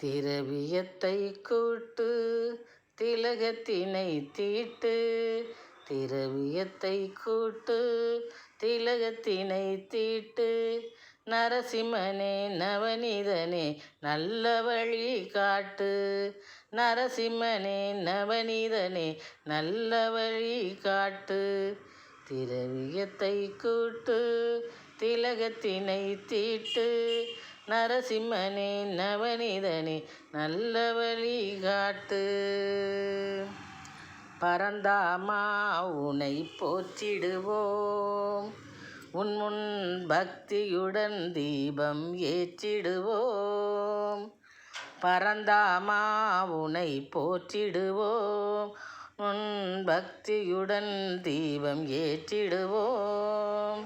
திரவியத்தை கூட்டு திலகத்தினை தீட்டு திரவியத்தை கூட்டு திலகத்தினை தீட்டு நரசிம்மனே நவநீதனே நல்ல வழி காட்டு நரசிம்மனே நவநீதனே நல்ல வழி காட்டு திரவியத்தை கூட்டு திலகத்தினை தீட்டு நரசிம்மனே நவனிதனே நல்ல வழி காட்டு. பரந்தாமா உனை போற்றிடுவோம். உன் முன் பக்தியுடன் தீபம் ஏற்றிடுவோம். பரந்தாமா உனை போற்றிடுவோம். உன் பக்தியுடன் தீபம் ஏற்றிடுவோம்.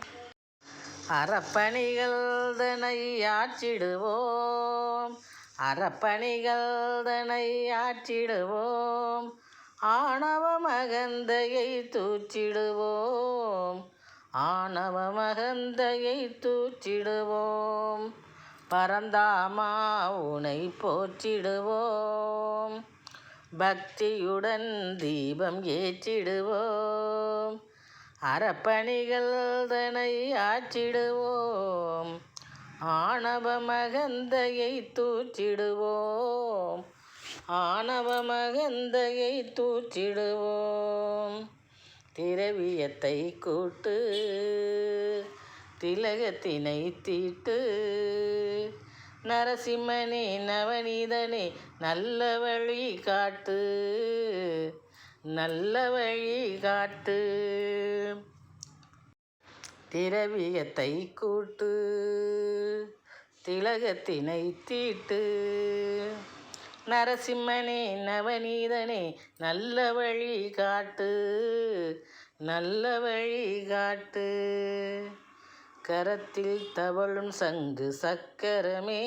அறப்பணிகள்தனை ஆற்றிடுவோம். அறப்பணிகள்தனை ஆற்றிடுவோம். ஆணவ மகந்தையை தூற்றிடுவோம். ஆணவ மகந்தையை தூற்றிடுவோம். பரந்தாமா உனை போற்றிடுவோம். பக்தியுடன் தீபம் ஏற்றிடுவோம். அறப்பணிகள் தனை ஆற்றிடுவோம். ஆணவ மகந்தையை தூற்றிடுவோம். ஆணவ மகந்தையை தூற்றிடுவோம். திரவியத்தை கூட்டு திலகத்தினை தீட்டு நரசிம்மனே நவநீதனே நல்ல வழி காட்டு. நல்ல வழி காட்டு. திரவியத்தை கூட்டு. திலகத்தினை தீட்டு. நரசிம்மனே நவநீதனே நல்ல வழி காட்டு. நல்ல வழி காட்டு. கரத்தில் தவழும் சங்கு சக்கரமே.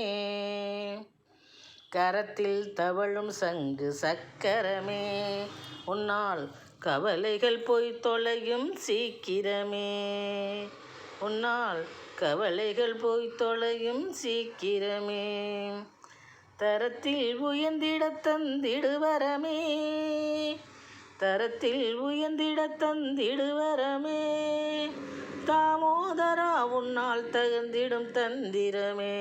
கரத்தில் தவழும் சங்கு சக்கரமே. உன்னால் கவலைகள் போய் தொலையும் சீக்கிரமே. உன்னால் கவலைகள் போய் தொலையும் சீக்கிரமே. தரத்தில் உயர்ந்திட தந்திடுவரமே தரத்தில் உயர்ந்திட தந்திடுவரமே தாமோதரா உன்னால் தகுந்திடும் தந்திரமே.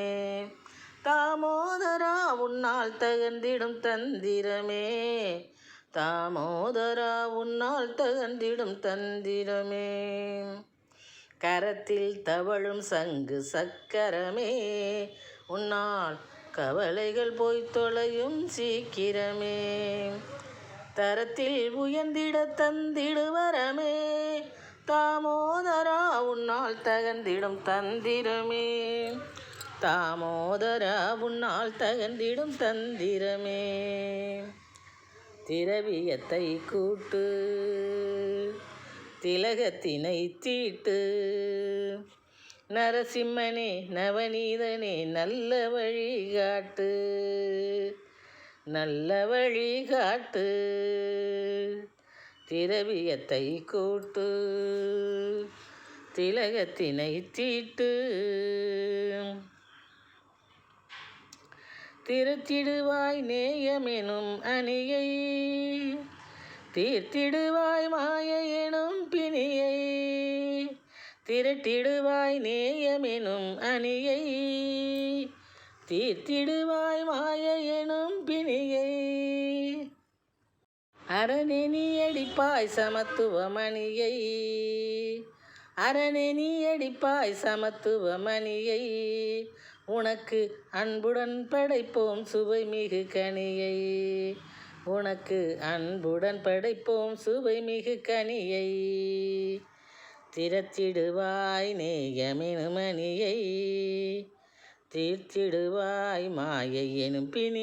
தாமோதரா உன்னால் தகர்ந்திடும் தந்திரமே. தாமோதரா உன்னால் தகர்ந்திடும் தந்திரமே. கரத்தில் தவழும் சங்கு சக்கரமே. உன்னால் கவலைகள் போய் தொலையும் சீக்கிரமே. தரத்தில் உயர்ந்திட தந்திடுவரமே. தாமோதரா உன்னால் தகர்ந்திடும் தந்திரமே. தாமோதரா உன்னால் தகந்திடும் தந்திரமே. திரவியத்தை கூட்டு திலகத்தினை தீட்டு. நரசிம்மனே நவநீதனே நல்ல வழிகாட்டு நல்ல வழிகாட்டு திரவியத்தை கூட்டு திலகத்தினை தீட்டு. திருத்திடுவாய் நேயமெனும் அணியை. தீர்த்திடுவாய் மாய எனும் பிணியை. திரட்டிடுவாய் நேயமெனும் அணியை. தீர்த்திடுவாய் மாய எனும் பிணியை. அரணி சமத்துவமணியை. அரணி சமத்துவமணியை. உனக்கு அன்புடன் படைப்போம் சுவை மிகு கனியை. உனக்கு அன்புடன் படைப்போம் சுவை மிகு கனியை. திறத்திடுவாய் நேயமெனும் மணியை தீர்த்திடுவாய் மாயை எனும் பிணி